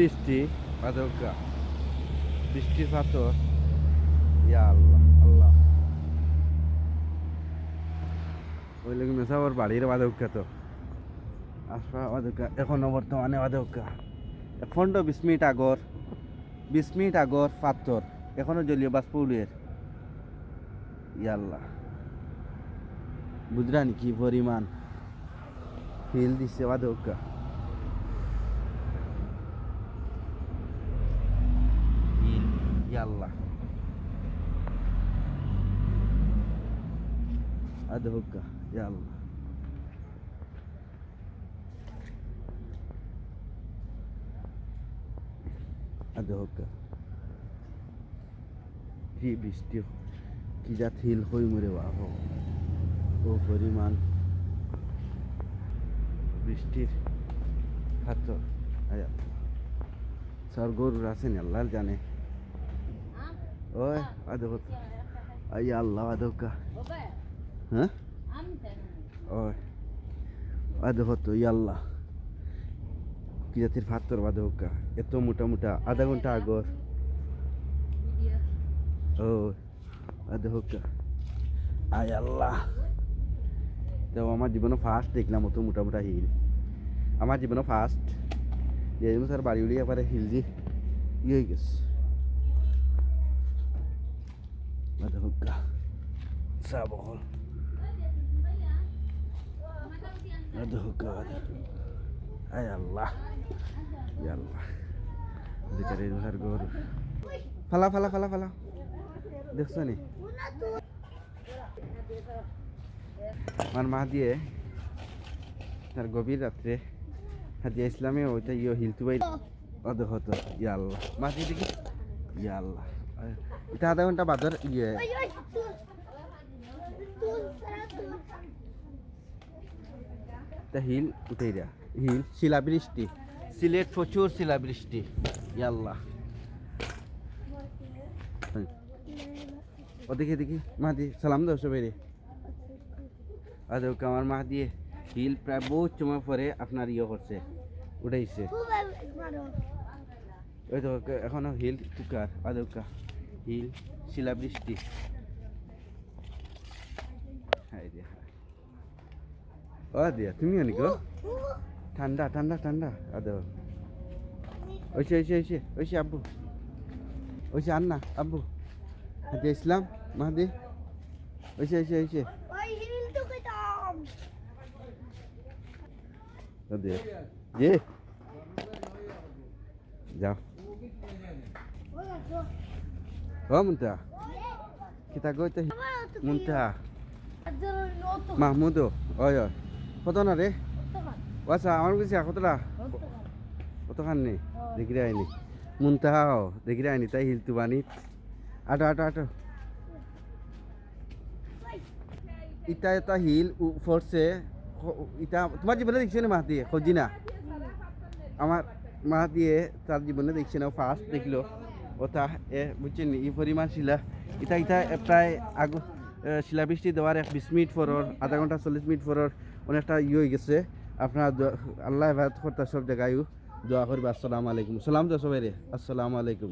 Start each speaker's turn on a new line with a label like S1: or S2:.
S1: বৃষ্টি বাদকা বৃষ্টির পাথর ইয়া আল্লাহ আল্লাহ। ওই লোক বাড়ির বাদকা তো। আসবা বাদকা এখনও বর্তমানে বাদকা পনেরো বিশ মিনিট আগর, বিশ মিনিট আগর পাথর এখনও জলীয় বাষ্প উলিয়ের ইয়া আল্লাহ। বুঝরানি কি পরিমাণ। হিল দিচ্ছে বাদকা থেকে আল্লাহ আদহকা ইয়া আল্লাহ। আদহকা কি বৃষ্টি কি জাথিল হই মরে বাহ। ও পরিমাণ বৃষ্টির হাত আর গরুর আছেন আল্লাহ জানে। ওই আদক আই আল্লাহ আদকা হ্যাঁ? ওই তো ইয়াল্লাহ কি জাতির ফাত্তর বাদকা এত মোটা মোটা, আধা ঘণ্টা আগর। ও আদকা আয় আল্লাহ। তো আমার জীবনে ফার্স্ট দেখলাম অত মোটা মোটা হিল। আমার জীবনে ফার্স্ট যে স্যার বাড়ি উড়িয়ে পারে হিল যে ই হয়ে গেছে। আদকা সাবল আদকা আয় আল্লাহ ইয়া আল্লাহ ভিতরে স্যার গরু ফালা ফালা ফালা ফালা দেখছ নি আমার মা দিয়ে তার গভীর রাত্রে হাতিয়া ইসলামে ওইটা ইয়ে হিলতু বাই অদহ হতো ইয়া আল্লাহ মা দিয়ে দেখি ইয়া আল্লাহ এটা আধা ঘণ্টা বাদর ইয়ে। হিল উঠে দেয়া হিল শিলাবৃষ্টি। সিলেট প্রচুর শিলাবৃষ্টি ইয়া আল্লাহ ও দেখি দেখি। মাহাদি সালাম দাও সবাই আদৌ আমার মা দিয়ে হিল প্রায় বহুত সময় পরে আপনার ইয়ে করছে উঠাইছে। ওই তো এখনও হিল টুকার আদৌকা হিল শিলাবৃষ্টি। ও দিয়া তুমিও নাকি গো? ঠান্ডা ঠান্ডা ঠান্ডা। আদৌ। ওইসে ওইসে ওইসে ওইসে আব্বু। ওইসে আন্না আব্বু। হাতে ইসলাম মাহাদি। ওইসে ওইসে ওইসে. Ye. যাও। ও মুন্তা কিতা কইতে মুন্তা মাহমুদ ওই ওই কত না রে ও আচ্ছা আমার কাছে কতটা কতখান নেই দেখি আইনি মুন্তা দেখি আইনি তাই হিলতু বানি আটো আটো আটো ইটা এটা হিল ফোর্সে ইটা তোমার জীবনে দেখছি না মাহাতি খোঁজি না আমার মা দিয়ে তার জীবনে দেখছি না ফার্স্ট দেখল ওটা এ বুঝছেন ই পরিমাণ শিলা। ইটা ইটা প্রায় আগ শিলাবৃষ্টি দেওয়ার এক বিশ মিনিট পরর আধা ঘণ্টা চল্লিশ মিনিট পরর অনেকটা ইয়ে হয়ে গেছে। আপনার আল্লাহ এবার করতে সব জায়গায় দোয়া করবে আসসালামু আলাইকুম। সালাম তো সবাই রে আসসালামু আলাইকুম।